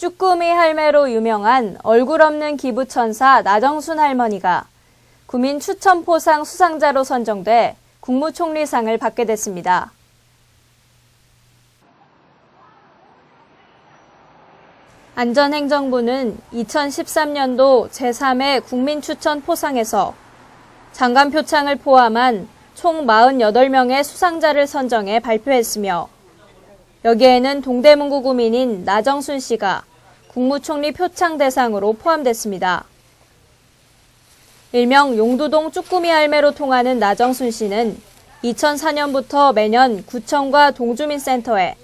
쭈꾸미 할매로 유명한 얼굴 없는 기부천사 나정순 할머니가 구민 추천포상 수상자로 선정돼 국무총리상을 받게 됐습니다. 안전행정부는 2013년도 제3회 국민추천 포상에서 장관 표창을 포함한 총 48명의 수상자를 선정해 발표했으며 여기에는 동대문구 구민인 나정순 씨가 국무총리 표창 대상으로 포함됐습니다. 일명 용두동 쭈꾸미 할매로 통하는 나정순 씨는 2004년부터 매년 구청과 동주민센터에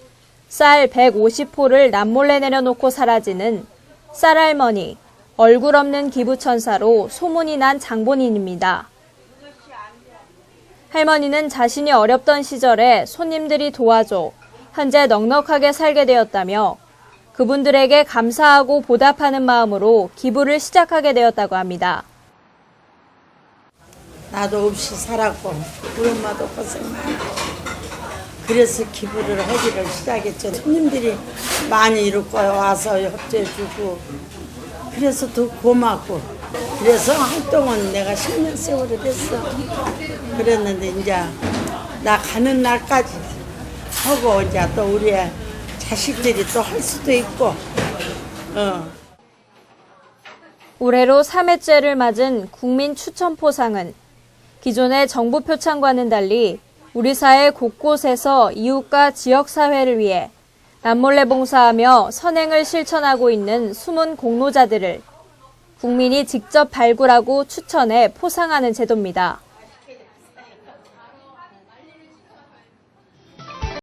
쌀 150포를 남몰래 내려놓고 사라지는 쌀할머니, 얼굴 없는 기부천사로 소문이 난 장본인입니다. 할머니는 자신이 어렵던 시절에 손님들이 도와줘 현재 넉넉하게 살게 되었다며 그분들에게 감사하고 보답하는 마음으로 기부를 시작하게 되었다고 합니다. 나도 없이 살았고 우리 엄마도 고생 많이 그래서 기부를 하기를 시작했죠. 손님들이 많이 이렇게 와서 협조해주고 그래서 더 고맙고 그래서 활동은 내가 10년 세월이 됐어. 그랬는데 이제 나 가는 날까지 하고 이제 또 우리 자식들이 또 할 수도 있고 어. 올해로 3회째를 맞은 국민 추천포상은 기존의 정부 표창과는 달리 우리 사회 곳곳에서 이웃과 지역사회를 위해 남몰래 봉사하며 선행을 실천하고 있는 숨은 공로자들을 국민이 직접 발굴하고 추천해 포상하는 제도입니다.